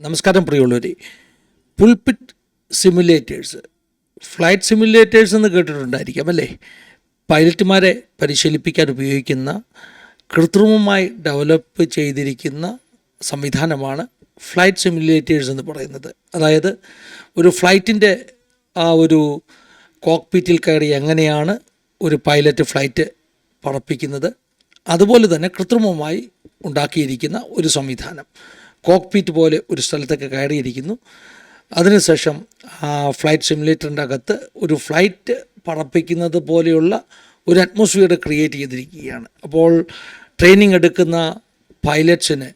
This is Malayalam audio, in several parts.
നമസ്കാരം പ്രിയമുള്ളവരെ. പുൽപിറ്റ് സിമുലേറ്റേഴ്സ് ഫ്ലൈറ്റ് സിമുലേറ്റേഴ്സ് എന്ന് കേട്ടിട്ടുണ്ടായിരിക്കാം അല്ലേ? പൈലറ്റുമാരെ പരിശീലിപ്പിക്കാൻ ഉപയോഗിക്കുന്ന കൃത്രിമമായി ഡെവലപ്പ് ചെയ്തിരിക്കുന്ന സംവിധാനമാണ് ഫ്ലൈറ്റ് സിമുലേറ്റേഴ്സ് എന്ന് പറയുന്നത്. അതായത് ഒരു ഫ്ലൈറ്റിന്റെ ആ ഒരു കോക്ക്പീറ്റിൽ കയറി എങ്ങനെയാണ് ഒരു പൈലറ്റ് ഫ്ലൈറ്റ് പറപ്പിക്കുന്നത്? അതുപോലെ തന്നെ കൃത്രിമമായി ഉണ്ടാക്കിയിരിക്കുന്ന ഒരു സംവിധാനം. കോക്പീറ്റ് പോലെ ഒരു സ്ഥലത്തൊക്കെ കയറിയിരിക്കുന്നു. അതിനുശേഷം ഫ്ലൈറ്റ് സിമുലേറ്ററിന്റെ അകത്ത് ഒരു ഫ്ലൈറ്റ് പറപ്പിക്കുന്നത് പോലെയുള്ള ഒരു അറ്റ്മോസ്ഫിയർ ക്രിയേറ്റ് ചെയ്തിരിക്കുകയാണ്. അപ്പോൾ ട്രെയിനിങ് എടുക്കുന്ന പൈലറ്റ്സിന്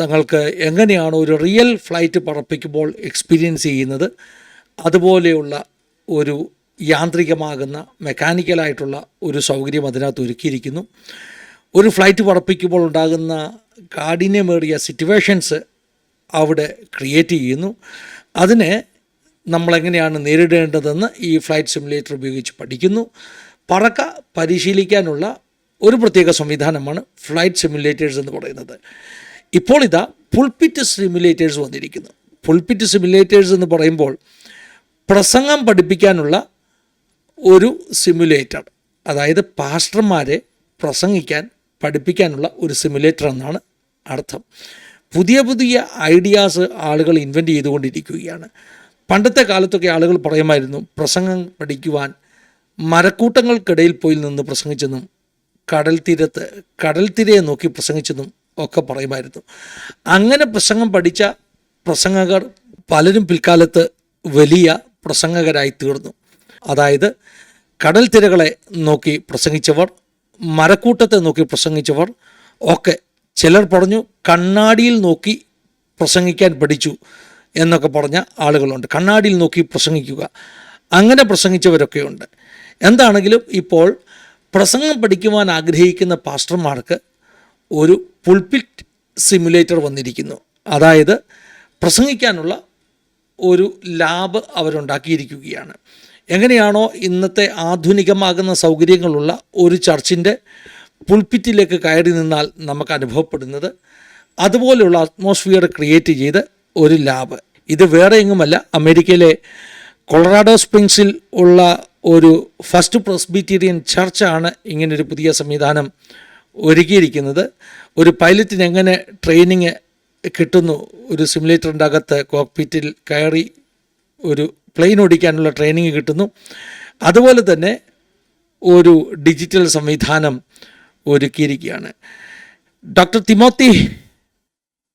തങ്ങൾക്ക് എങ്ങനെയാണ് ഒരു റിയൽ ഫ്ലൈറ്റ് പറപ്പിക്കുമ്പോൾ എക്സ്പീരിയൻസ് ചെയ്യുന്നത്? അതുപോലെയുള്ള ഒരു യാന്ത്രികമാകുന്ന മെക്കാനിക്കലായിട്ടുള്ള ഒരു സൗകര്യം അതിനകത്ത് ഒരുക്കിയിരിക്കുന്നു. ഒരു ഫ്ലൈറ്റ് പറപ്പിക്കുമ്പോൾ ഉണ്ടാകുന്ന കാഠിന്യമേറിയ സിറ്റുവേഷൻസ് അവിടെ ക്രിയേറ്റ് ചെയ്യുന്നു. അതിനെ നമ്മളെങ്ങനെയാണ് നേരിടേണ്ടതെന്ന് ഈ ഫ്ലൈറ്റ് സിമുലേറ്റർ ഉപയോഗിച്ച് പഠിക്കുന്നു. പറക്ക പരിശീലിക്കാനുള്ള ഒരു പ്രത്യേക സംവിധാനമാണ് ഫ്ലൈറ്റ് സിമുലേറ്റേഴ്സ് എന്ന് പറയുന്നത്. ഇപ്പോൾ ഇതാ പുൾപിറ്റ് സിമുലേറ്റേഴ്സ് വന്നിരിക്കുന്നു. പുൾപിറ്റ് സിമുലേറ്റേഴ്സ് എന്ന് പറയുമ്പോൾ പ്രസംഗം പഠിപ്പിക്കാനുള്ള ഒരു സിമുലേറ്റർ അതായത് പാസ്റ്റർമാരെ പ്രസംഗിക്കാൻ പഠിപ്പിക്കാനുള്ള ഒരു സിമുലേറ്റർ എന്നാണ് അർത്ഥം. പുതിയ പുതിയ ഐഡിയാസ് ആളുകൾ ഇൻവെന്റ് ചെയ്തുകൊണ്ടിരിക്കുകയാണ്. പണ്ടത്തെ കാലത്തൊക്കെ ആളുകൾ പറയുമായിരുന്നു പ്രസംഗം പഠിക്കുവാൻ മരക്കൂട്ടങ്ങൾക്കിടയിൽ പോയി നിന്ന് പ്രസംഗിച്ചെന്നും കടൽ തീരത്ത് കടൽ തിരയെ നോക്കി പ്രസംഗിച്ചെന്നും ഒക്കെ പറയുമായിരുന്നു. അങ്ങനെ പ്രസംഗം പഠിച്ച പ്രസംഗകർ പലരും പിൽക്കാലത്ത് വലിയ പ്രസംഗകരായി തീർന്നു. അതായത് കടൽ തിരകളെ നോക്കി പ്രസംഗിച്ചവർ മരക്കൂട്ടത്തെ നോക്കി പ്രസംഗിച്ചവർ ഒക്കെ ചിലർ പറഞ്ഞു കണ്ണാടിയിൽ നോക്കി പ്രസംഗിക്കാൻ പഠിച്ചു എന്നൊക്കെ പറഞ്ഞ ആളുകളുണ്ട്. കണ്ണാടിയിൽ നോക്കി പ്രസംഗിക്കുക. അങ്ങനെ പ്രസംഗിച്ചവരൊക്കെ ഉണ്ട് എന്താണെങ്കിലും ഇപ്പോൾ പ്രസംഗം പഠിക്കുവാൻ ആഗ്രഹിക്കുന്ന പാസ്റ്റർമാർക്ക് ഒരു പുൾപിറ്റ് സിമുലേറ്റർ വന്നിരിക്കുന്നു. അതായത് പ്രസംഗിക്കാനുള്ള ഒരു ലാബ് അവരുണ്ടാക്കിയിരിക്കുകയാണ്. എങ്ങനെയാണോ ഇന്നത്തെ ആധുനികമാകുന്ന സൗകര്യങ്ങളുള്ള ഒരു ചർച്ചിന്റെ പുൾപിറ്റിലേക്ക് കയറി നിന്നാൽ നമുക്ക് അനുഭവപ്പെടുന്നത് അതുപോലെയുള്ള അറ്റ്മോസ്ഫിയർ ക്രിയേറ്റ് ചെയ്ത് ഒരു ലാബ് ഇത് വേറെ എങ്ങുമല്ല അമേരിക്കയിലെ കൊളറാഡോ സ്പ്രിങ്സിൽ ഉള്ള ഒരു ഫസ്റ്റ് പ്രസ്ബിറ്റീരിയൻ ചർച്ചാണ് ഇങ്ങനൊരു പുതിയ സംവിധാനം ഒരുക്കിയിരിക്കുന്നത്. ഒരു പൈലറ്റിന് എങ്ങനെ ട്രെയിനിങ് കിട്ടുന്നു? ഒരു സിമുലേറ്ററിന്റെ അകത്ത് കോക്പിറ്റിൽ കയറി ഒരു പ്ലെയിൻ ഓടിക്കാനുള്ള ട്രെയിനിങ് കിട്ടുന്നു. അതുപോലെ തന്നെ ഒരു ഡിജിറ്റൽ സംവിധാനം ഒരുക്കിയിരിക്കുകയാണ്. ഡോക്ടർ തിമോത്തി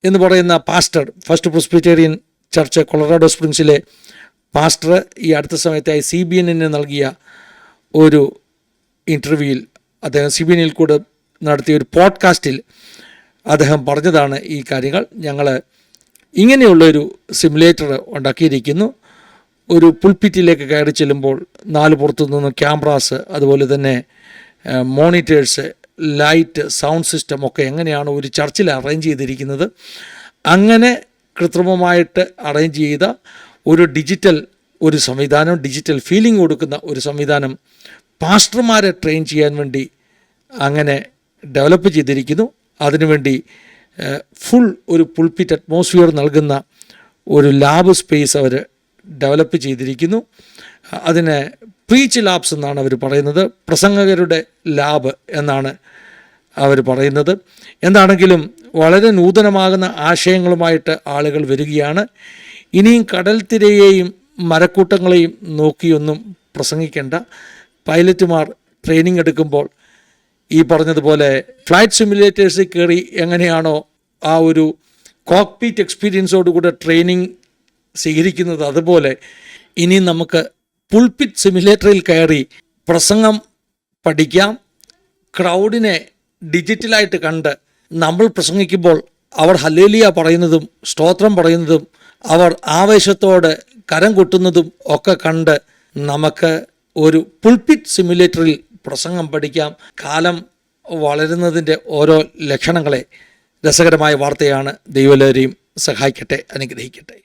എന്ന് പറയുന്ന pastor first Presbyterian church Colorado സ്പ്രിങ്സിലെ pastor ഈ അടുത്ത സമയത്തായി സി ബി എന്നിന് നൽകിയ ഒരു ഇന്റർവ്യൂവിൽ അദ്ദേഹം സി ബി എന്നിൽ കൂടെ നടത്തിയ ഒരു പോഡ്കാസ്റ്റിൽ അദ്ദേഹം പറഞ്ഞതാണ് ഈ കാര്യങ്ങൾ. ഞങ്ങൾ ഇങ്ങനെയുള്ളൊരു സിമുലേറ്റർ ഉണ്ടാക്കിയിരിക്കുന്നു. ഒരു പുൾപിറ്റിലേക്ക് കയറി ചെല്ലുമ്പോൾ നാല് പുറത്തു നിന്ന് ക്യാമറാസ് അതുപോലെ തന്നെ മോണിറ്റേഴ്സ് ലൈറ്റ് സൗണ്ട് സിസ്റ്റം ഒക്കെ എങ്ങനെയാണ് ഒരു ചർച്ചിൽ അറേഞ്ച് ചെയ്തിരിക്കുന്നത്. അങ്ങനെ കൃത്രിമമായിട്ട് അറേഞ്ച് ചെയ്ത ഒരു ഡിജിറ്റൽ ഒരു സംവിധാനം ഡിജിറ്റൽ ഫീലിംഗ് കൊടുക്കുന്ന ഒരു സംവിധാനം പാസ്റ്റർമാരെ ട്രെയിൻ ചെയ്യാൻ വേണ്ടി അങ്ങനെ ഡെവലപ്പ് ചെയ്തിരിക്കുന്നു. അതിനുവേണ്ടി ഫുൾ ഒരു പുൾപിറ്റ് അറ്റ്മോസ്ഫിയർ നൽകുന്ന ഒരു ലാബ് സ്പേസ് അവർ ഡെവലപ്പ് ചെയ്തിരിക്കുന്നു. അതിനെ പ്രീച്ച് ലാബ്സ് എന്നാണ് അവർ പറയുന്നത്. പ്രസംഗകരുടെ ലാബ് എന്നാണ് അവർ പറയുന്നത്. എന്താണെങ്കിലും വളരെ നൂതനമാകുന്ന ആശയങ്ങളുമായിട്ട് ആളുകൾ വരികയാണ്. ഇനിയും കടൽ തിരയെയും മരക്കൂട്ടങ്ങളെയും നോക്കിയൊന്നും പ്രസംഗിക്കേണ്ട. പൈലറ്റുമാർ ട്രെയിനിങ് എടുക്കുമ്പോൾ ഈ പറഞ്ഞതുപോലെ ഫ്ലൈറ്റ് സിമുലേറ്റേഴ്സിൽ കയറി എങ്ങനെയാണോ ആ ഒരു കോക്പീറ്റ് എക്സ്പീരിയൻസോടുകൂടെ ട്രെയിനിങ് സ്വീകരിക്കുന്നത് അതുപോലെ ഇനി നമുക്ക് പുൾപിറ്റ് സിമുലേറ്ററിൽ കയറി പ്രസംഗം പഠിക്കാം. ക്രൗഡിനെ ഡിജിറ്റലായിട്ട് കണ്ട് നമ്മൾ പ്രസംഗിക്കുമ്പോൾ അവർ ഹല്ലേലിയ പറയുന്നതും സ്തോത്രം പറയുന്നതും അവർ ആവേശത്തോടെ കരം കൊട്ടുന്നതും ഒക്കെ കണ്ട് നമുക്ക് ഒരു പുൾപിറ്റ് സിമുലേറ്ററിൽ പ്രസംഗം പഠിക്കാം. കാലം വളരുന്നതിന്റെ ഓരോ ലക്ഷണങ്ങളെ രസകരമായ വാർത്തയാണ് ദൈവലേരെയും സഹായിക്കട്ടെ അനുഗ്രഹിക്കട്ടെ.